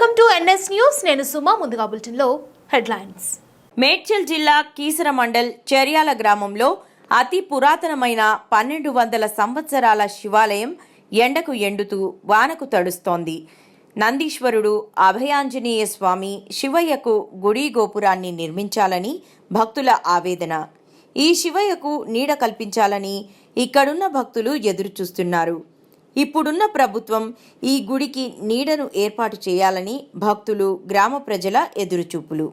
Welcome to NS news. నేను సుమా ముందుగా బులెటిన్లో హెడ్లైన్స్. మేడ్చల్ జిల్లా కీసర మండల్ చెర్యాల గ్రామంలో అతి పురాతనమైన పన్నెండు వందల సంవత్సరాల శివాలయం ఎండకు ఎండుతూ వానకు తడుస్తోంది. నందీశ్వరుడు అభయాంజనేయ స్వామి శివయ్యకు గుడి గోపురాన్ని నిర్మించాలని భక్తుల ఆవేదన. ఈ శివయ్యకు నీడ కల్పించాలని ఇక్కడున్న భక్తులు ఎదురుచూస్తున్నారు. ఇప్పుడున్న ప్రభుత్వం ఈ గుడికి నీడను ఏర్పాటు చేయాలని భక్తులు గ్రామ ప్రజల ఎదురుచూపులు.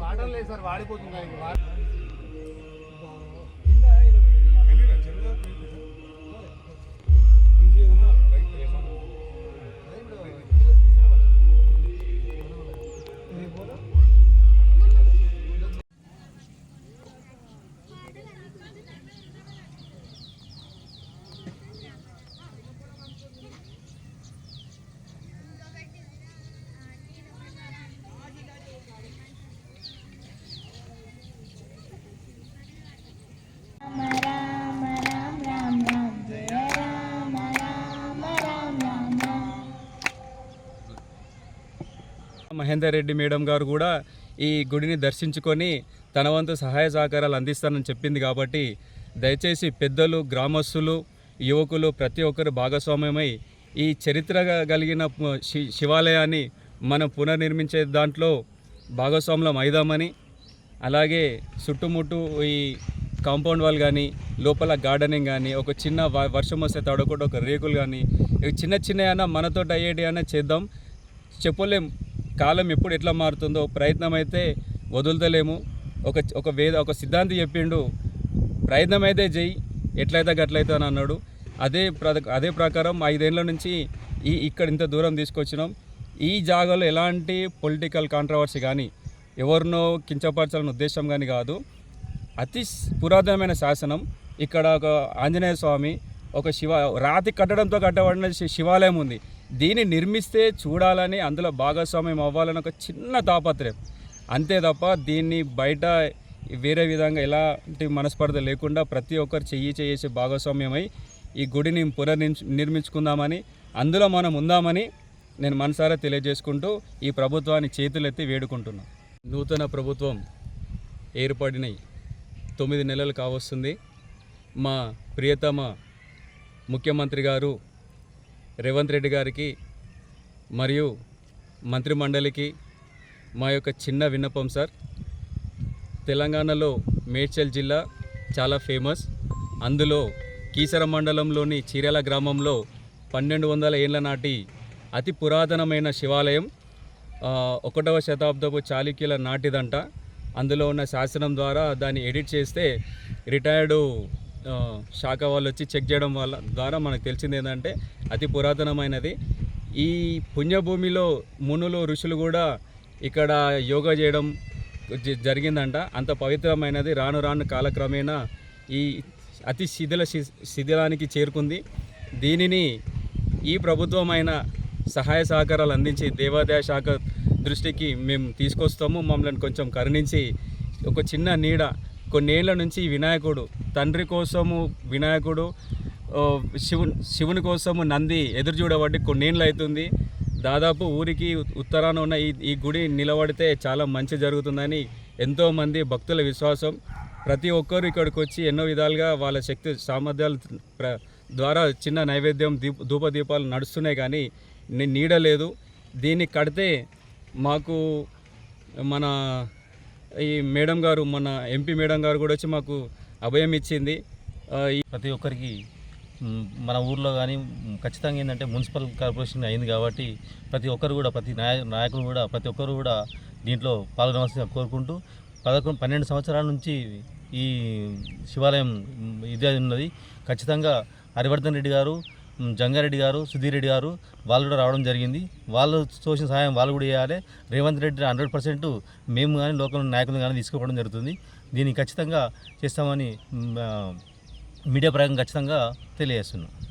వాటర్ లేదు సార్ వాడిపోతుంది మహేందర్ రెడ్డి మేడం గారు కూడా ఈ గుడిని దర్శించుకొని తన వంతు సహాయ సహకారాలు అందిస్తానని చెప్పింది కాబట్టి దయచేసి పెద్దలు గ్రామస్తులు యువకులు ప్రతి ఒక్కరు భాగస్వామ్యమై ఈ చరిత్ర కలిగిన శి- శివాలయాన్ని మనం పునర్నిర్మించే దాంట్లో భాగస్వాములం అయిదామని అలాగే చుట్టుముట్టు ఈ కాంపౌండ్ వాల్ కానీ లోపల గార్డెనింగ్ కానీ ఒక చిన్న వ- వర్షం వస్తే తడకుండా ఒక రేకులు కానీ ఇవి చిన్న చిన్న అయినా మనతో అయ్యేటి అయినా చేద్దాం. చెప్పలేం. కాలం ఎప్పుడు ఎట్లా మారుతుందో ప్రయత్నం అయితే వదులుతలేము. ఒక ఒక వేద ఒక సిద్ధాంతి చెప్పిండు ప్రయత్నం అయితే చెయ్యి ఎట్లయితే గట్లయితే అని అన్నాడు. అదే అదే ప్రకారం ఐదేళ్ళ నుంచి ఈ ఇక్కడ ఇంత దూరం తీసుకొచ్చినాం. ఈ జాగాలో ఎలాంటి పొలిటికల్ కాంట్రవర్సీ కానీ ఎవరినో కించపరచాలని ఉద్దేశం కానీ కాదు. అతి పురాతనమైన శాసనం. ఇక్కడ ఒక ఆంజనేయ స్వామి ఒక శివ రాతి కట్టడంతో కట్టబడిన శివాలయం ఉంది. దీన్ని నిర్మిస్తే చూడాలని అందులో భాగస్వామ్యం అవ్వాలని ఒక చిన్న తాపత్రయం. అంతే తప్ప దీన్ని బయట వేరే విధంగా ఎలాంటి మనస్పర్ధ లేకుండా ప్రతి ఒక్కరు చెయ్యి చేసి భాగస్వామ్యమై ఈ గుడిని పునర్నిర్మి నిర్మించుకుందామని అందులో మనం ఉందామని నేను మనసారా తెలియజేసుకుంటూ ఈ ప్రభుత్వాన్ని చేతులెత్తి వేడుకుంటున్నాను నూతన ప్రభుత్వం ఏర్పడిన తొమ్మిది నెలలు కావస్తుంది. మా ప్రియతమ ముఖ్యమంత్రి గారు రేవంత్ రెడ్డి గారికి మరియు మంత్రిమండలికి మా యొక్క చిన్న విన్నపం సార్. తెలంగాణలో మేడ్చల్ జిల్లా చాలా ఫేమస్. అందులో కీసర మండలంలోని చీరాల గ్రామంలో పన్నెండు వందల ఏళ్ళ నాటి అతి పురాతనమైన శివాలయం ఒకటవ శతాబ్దపు చాళుక్యుల నాటిదంట. అందులో ఉన్న శాసనం ద్వారా దాన్ని ఎడిట్ చేస్తే రిటైర్డు శాఖ వాళ్ళు వచ్చి చెక్ చేయడం వల్ల ద్వారా మనకు తెలిసింది ఏంటంటే అతి పురాతనమైనది. ఈ పుణ్యభూమిలో మునులు ఋషులు కూడా ఇక్కడ యోగా చేయడం జ- జరిగిందంట. అంత పవిత్రమైనది రాను రాను కాలక్రమేణా ఈ అతి శిథిల శి- శిథిలానికి చేరుకుంది. దీనిని ఈ ప్రభుత్వమైన సహాయ సహకారాలు అందించి దేవాదాయ శాఖ దృష్టికి మేము తీసుకొస్తాము. మమ్మల్ని కొంచెం కరుణించి ఒక చిన్న నీడ కొన్నేళ్ళ నుంచి వినాయకుడు తండ్రి కోసము వినాయకుడు శివు శివుని శివుని కోసము నంది ఎదురు చూడబట్టి కొన్నేళ్ళు అవుతుంది దాదాపు ఊరికి ఉత్తరాన ఉన్న ఈ ఈ గుడి నిలబడితే చాలా మంచి జరుగుతుందని ఎంతోమంది భక్తుల విశ్వాసం. ప్రతి ఒక్కరు ఇక్కడికి వచ్చి ఎన్నో విధాలుగా వాళ్ళ శక్తి సామర్థ్యాలు ప్ర ద్వారా చిన్న నైవేద్యం దీప ధూపదీపాలు నడుస్తున్నాయి కానీ నీడలేదు దీన్ని కడితే మాకు మన ఈ మేడం గారు మన ఎంపీ మేడం గారు కూడా వచ్చి మాకు అభయం ఇచ్చింది. ప్రతి ఒక్కరికి మన ఊర్లో కానీ ఖచ్చితంగా ఏంటంటే మున్సిపల్ కార్పొరేషన్ అయింది కాబట్టి ప్రతి ఒక్కరు కూడా ప్రతి నాయ నాయకులు కూడా ప్రతి ఒక్కరు కూడా దీంట్లో పాల్గొనవలసిందిగా కోరుకుంటూ పదకొండు పన్నెండు సంవత్సరాల నుంచి ఈ శివాలయం ఇదే ఉన్నది. ఖచ్చితంగా హరివర్ధన్ రెడ్డి గారు జంగారెడ్డి గారు సుధీర్ రెడ్డి గారు వాళ్ళు కూడా రావడం జరిగింది. వాళ్ళు చూసిన సహాయం వాళ్ళు కూడా చేయాలి. రేవంత్ రెడ్డి హండ్రెడ్ పర్సెంట్ మేము కానీ లోకల్ నాయకులు కానీ తీసుకోవడం జరుగుతుంది. దీన్ని ఖచ్చితంగా చేస్తామని మీడియా పరంగా ఖచ్చితంగా తెలియజేస్తున్నాం.